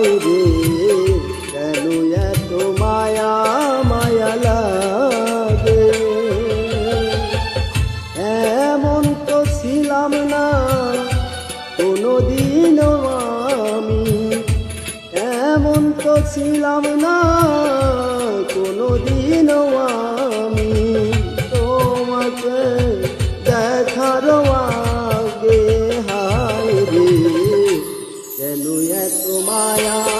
হায় রে, কেন এত মায়া মায়া লাগে? এমন তো ছিলাম না, কোনোদিনও আমি। এমন তো ছিলাম না, কোনোদিনও আমি। তোমাকে দেখার এত মায়া